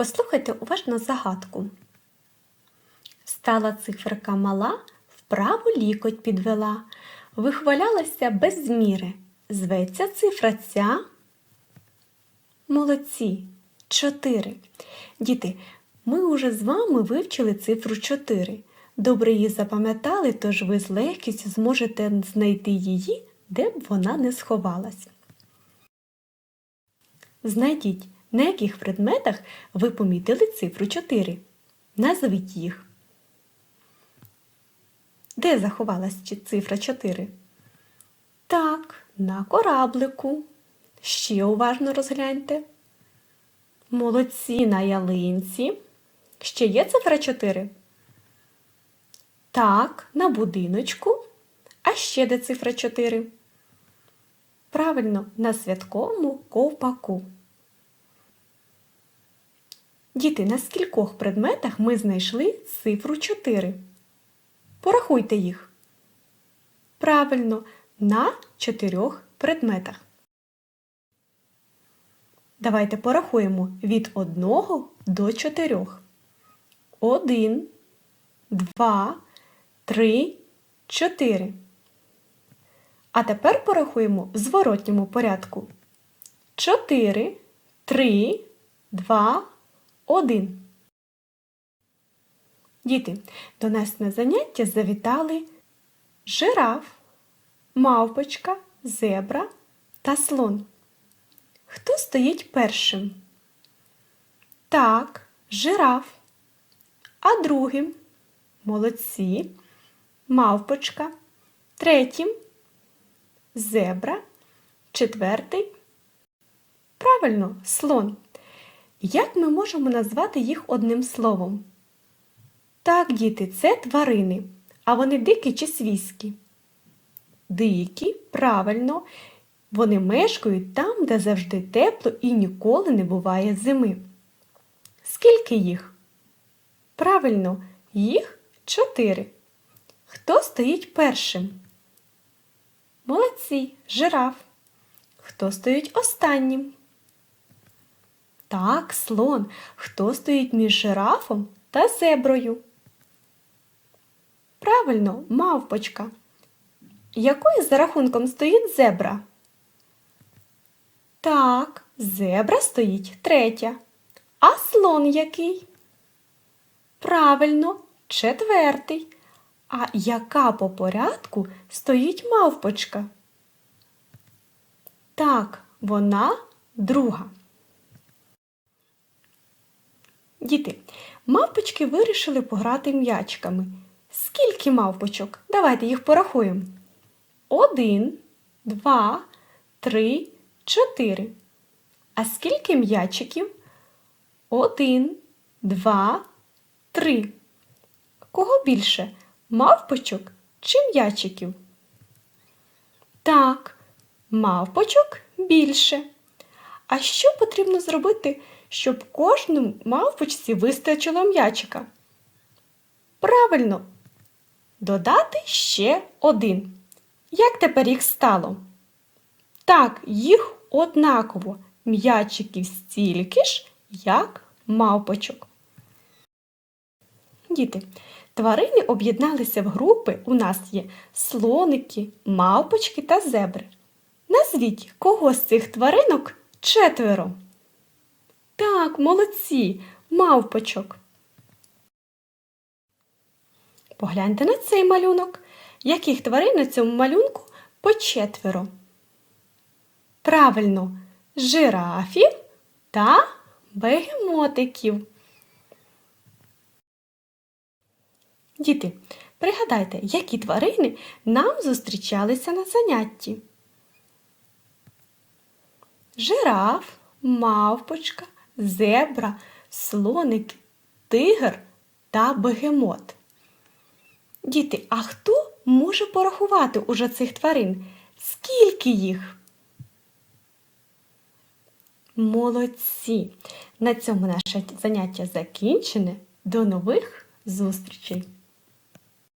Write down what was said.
Послухайте уважно загадку. Стала циферка мала, вправу лікоть підвела, вихвалялася без зміри. Зветься цифра ця. Молодці. Чотири. Діти, ми уже з вами вивчили цифру 4. Добре її запам'ятали, тож ви з легкістю зможете знайти її, де б вона не сховалась. Знайдіть, на яких предметах ви помітили цифру 4. Назвіть їх. Де заховалась цифра 4? Так, на кораблику. Ще уважно розгляньте. Молодці на ялинці. Ще є цифра 4? Так, на будиночку. А ще де цифра 4? Правильно, на святковому ковпаку. Діти, на скількох предметах ми знайшли цифру 4? Порахуйте їх. Правильно, на чотирьох предметах. Давайте порахуємо від 1 до 4. 1, 2, 3, 4. А тепер порахуємо в зворотньому порядку. 4, 3, 2, 1. Діти, до нас на заняття завітали жираф, мавпочка, зебра та слон. Хто стоїть першим? Так, жираф. А другим молодці, мавпочка, третім зебра, четвертий. Правильно, слон. Як ми можемо назвати їх одним словом? Так, діти, це тварини. А вони дикі чи свійські? Дикі, правильно. Вони мешкають там, де завжди тепло і ніколи не буває зими. Скільки їх? Правильно, їх чотири. Хто стоїть першим? Молодці, жираф. Хто стоїть останнім? Так, слон. Хто стоїть між жирафом та зеброю? Правильно, мавпочка. Якою за рахунком стоїть зебра? Так, зебра стоїть третя. А слон який? Правильно, четвертий. А яка по порядку стоїть мавпочка? Так, вона друга. Діти, мавпочки вирішили пограти м'ячиками. Скільки мавпочок? Давайте їх порахуємо. Один, два, три, чотири. А скільки м'ячиків? Один, два, три. Кого більше? Мавпочок чи м'ячиків? Так, мавпочок більше. А що потрібно зробити, щоб кожному мавпочці вистачило м'ячика? Правильно, додати ще один. Як тепер їх стало? Так, їх однаково м'ячиків стільки ж, як мавпочок. Діти, тварини об'єдналися в групи. У нас є слоники, мавпочки та зебри. Назвіть, кого з цих тваринок четверо. Так, молодці, мавпочок. Погляньте на цей малюнок. Яких тварин на цьому малюнку по четверо? Правильно, жирафів та бегемотиків. Діти, пригадайте, які тварини нам зустрічалися на занятті. Жираф, мавпочка, зебра, слоник, тигр та бегемот. Діти, а хто може порахувати уже цих тварин? Скільки їх? Молодці! На цьому наше заняття закінчене. До нових зустрічей!